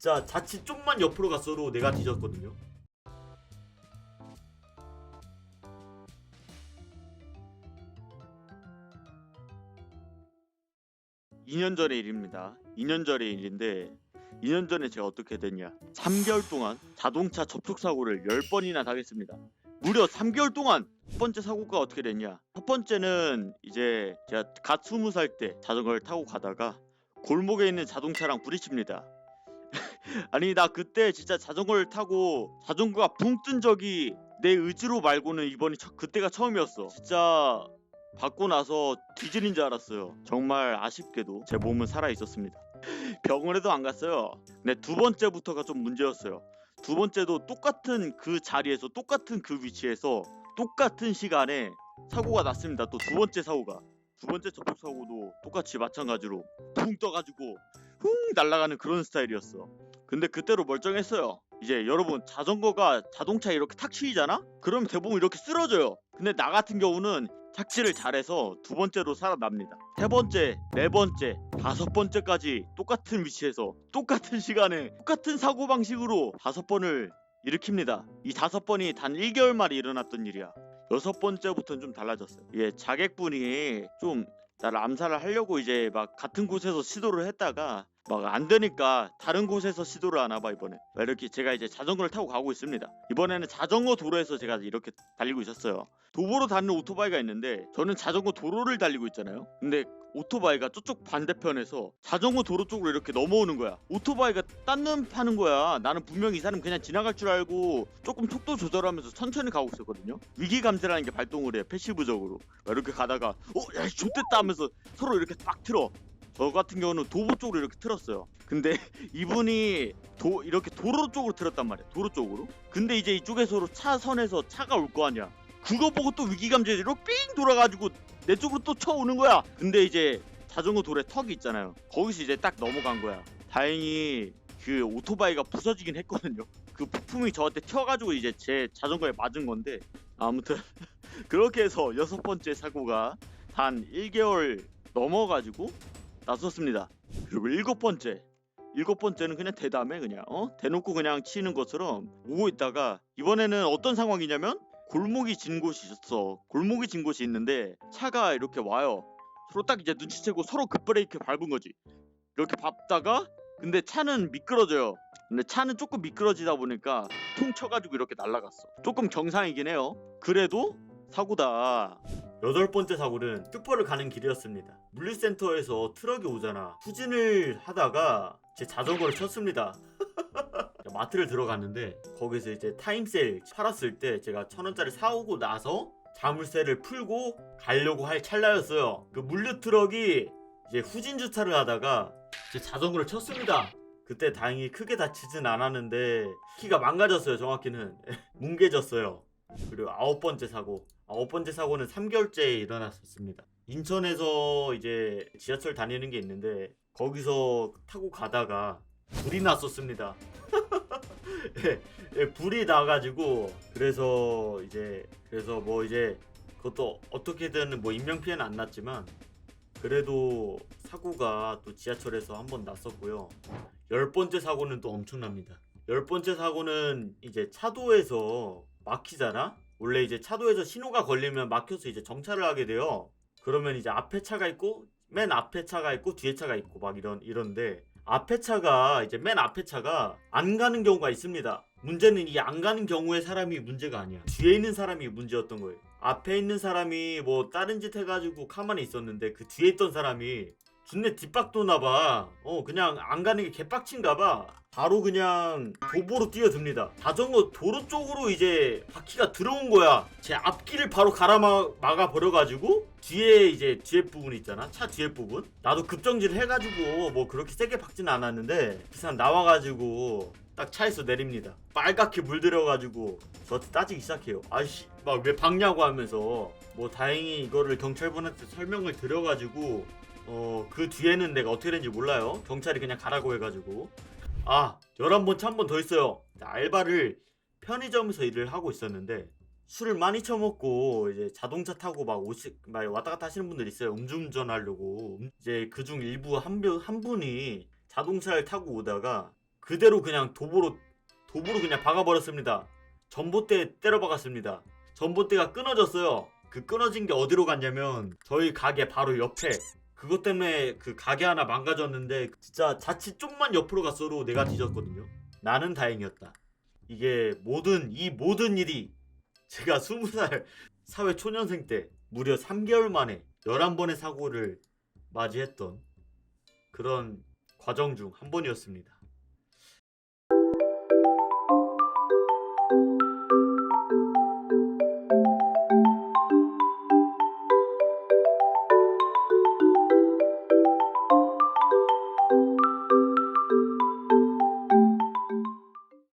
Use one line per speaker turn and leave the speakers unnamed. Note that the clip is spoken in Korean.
진짜 자칫 좀만 옆으로 갔어도 내가 뒤졌거든요. (2년 전의 일입니다) (2년 전의 일인데) 2년 전에 제가 어떻게 됐냐. 3개월 동안 자동차 접촉 사고를 10번이나 당했습니다. 무려 3개월 동안 첫 번째 사고가 어떻게 됐냐. 첫 번째는 이제 제가 갓 20살 때 자전거를 타고 가다가 골목에 있는 자동차랑 부딪힙니다 아니 나 그때 진짜 자전거를 타고 자전거가 붕 뜬 적이 내 의지로 말고는 이번이 처- 그때가 처음이었어. 진짜 받고 나서 뒤질인 줄 알았어요. 정말 아쉽게도 제 몸은 살아 있었습니다. 병원에도 안 갔어요. 근데 두 번째부터가 좀 문제였어요. 두 번째도 똑같은 그 자리에서 똑같은 그 위치에서 똑같은 시간에 사고가 났습니다. 또 두 번째 사고가. 두 번째 접촉 사고도 똑같이 마찬가지로 붕 떠가지고 훅 날아가는 그런 스타일이었어. 근데 그때로 멀쩡했어요. 이제 여러분 자전거가 자동차에 이렇게 탁 치이잖아? 그럼 대부분 이렇게 쓰러져요. 근데 나 같은 경우는 착지를 잘해서 두 번째로 살아납니다. 세 번째, 네 번째, 다섯 번째까지 똑같은 위치에서 똑같은 시간에 똑같은 사고 방식으로 다섯 번을 일으킵니다. 이 다섯 번이 단 1개월 만에 일어났던 일이야. 여섯 번째부터는 좀 달라졌어요. 예, 자객분이 좀 나를 암살을 하려고 이제 막 같은 곳에서 시도를 했다가 막 안 되니까 다른 곳에서 시도를 하나 봐 이번에. 막 이렇게 제가 이제 자전거를 타고 가고 있습니다. 이번에는 자전거 도로에서 제가 이렇게 달리고 있었어요. 도보로 다니는 오토바이가 있는데 저는 자전거 도로를 달리고 있잖아요. 근데 오토바이가 저쪽 반대편에서 자전거 도로 쪽으로 이렇게 넘어오는 거야. 오토바이가 딴눈 파는 거야. 나는 분명히 이 사람 그냥 지나갈 줄 알고 조금 속도 조절하면서 천천히 가고 있었거든요. 위기 감지라는 게 발동을 해 패시브적으로. 막 이렇게 가다가 어, 야, 좋됐다 하면서 서로 이렇게 딱 틀어. 저 같은 경우는 도보 쪽으로 이렇게 틀었어요. 근데 이분이 도 이렇게 도로 쪽으로 틀었단 말이야. 도로 쪽으로. 근데 이제 이쪽에서 차선에서 차가 올 거 아니야. 그거 보고 또 위기 감지로 삥 돌아가지고 내 쪽으로 또 쳐오는 거야. 근데 이제 자전거 돌에 턱이 있잖아요. 거기서 이제 딱 넘어간 거야. 다행히 그 오토바이가 부서지긴 했거든요. 그 부품이 저한테 튀어가지고 이제 제 자전거에 맞은 건데 아무튼 그렇게 해서 여섯 번째 사고가 한 1개월 넘어가지고 났었습니다. 그리고 일곱 번째 일곱 번째는 그냥 대담해 그냥 어 대놓고 그냥 치는 것처럼 오고 있다가 이번에는 어떤 상황이냐면 골목이 진 곳이 있었어. 골목이 진 곳이 있는데 차가 이렇게 와요. 서로 딱 이제 눈치채고 서로 급브레이크 밟은 거지. 이렇게 밟다가 근데 차는 미끄러져요. 근데 차는 조금 미끄러지다 보니까 통 쳐가지고 이렇게 날아갔어. 조금 경상이긴 해요. 그래도 사고다. 여덟 번째 사고는 슈퍼를 가는 길이었습니다. 물류센터에서 트럭이 오잖아. 후진을 하다가 제 자전거를 쳤습니다. 마트를 들어갔는데 거기서 이제 타임세일 팔았을 때 제가 천 원짜리 사오고 나서 자물쇠를 풀고 가려고 할 찰나였어요. 그 물류 트럭이 이제 후진 주차를 하다가 제 자전거를 쳤습니다. 그때 다행히 크게 다치진 않았는데 키가 망가졌어요. 정확히는 뭉개졌어요. 그리고 아홉 번째 사고. 아홉 번째 사고는 3개월째에 일어났었습니다. 인천에서 이제 지하철 다니는 게 있는데 거기서 타고 가다가 불이 났었습니다. 예, 예, 불이 나가지고 그래서 이제 그래서 뭐 이제 그것도 어떻게든 뭐 인명 피해는 안 났지만 그래도 사고가 또 지하철에서 한 번 났었고요. 열 번째 사고는 또 엄청납니다. 열 번째 사고는 이제 차도에서 막히잖아. 원래 이제 차도에서 신호가 걸리면 막혀서 이제 정차를 하게 돼요. 그러면 이제 앞에 차가 있고 맨 앞에 차가 있고 뒤에 차가 있고 막 이런 이런데 앞에 차가 이제 맨 앞에 차가 안 가는 경우가 있습니다. 문제는 이 안 가는 경우의 사람이 문제가 아니야. 뒤에 있는 사람이 문제였던 거예요. 앞에 있는 사람이 뭐 다른 짓 해가지고 가만히 있었는데 그 뒤에 있던 사람이 준내 뒷박도 나봐. 어 그냥 안 가는 게 개빡친가봐. 바로 그냥 도보로 뛰어듭니다. 자전거 도로 쪽으로 이제 바퀴가 들어온 거야. 제 앞길을 바로 가라막아 버려가지고 뒤에 이제 뒤에 부분 있잖아. 차 뒤에 부분. 나도 급정지를 해가지고 뭐 그렇게 세게 박지는 않았는데 그 사람 나와가지고 딱 차에서 내립니다. 빨갛게 물들여가지고 저한테 따지기 시작해요. 아씨 막 왜 박냐고 하면서 뭐 다행히 이거를 경찰분한테 설명을 드려가지고 어 그 뒤에는 내가 어떻게 된지 몰라요. 경찰이 그냥 가라고 해가지고 아 11번 차 한 번 더 있어요. 알바를 편의점에서 일을 하고 있었는데 술을 많이 처먹고 이제 자동차 타고 막 오시 막 왔다 갔다 하시는 분들 있어요. 음주운전 하려고 음, 이제 그 중 일부 한, 분- 한 분이 자동차를 타고 오다가
그대로 그냥 도보로 도보로 그냥 박아버렸습니다. 전봇대 때려 박았습니다. 전봇대가 끊어졌어요. 그 끊어진 게 어디로 갔냐면 저희 가게 바로 옆에 그것 때문에 그 가게 하나 망가졌는데 진짜 자칫 좀만 옆으로 갔어도 내가 뒤졌거든요. 나는 다행이었다. 이게 모든 이 모든 일이 제가 20살 사회 초년생 때 무려 3개월 만에 11번의 사고를 맞이했던 그런 과정 중 한 번이었습니다.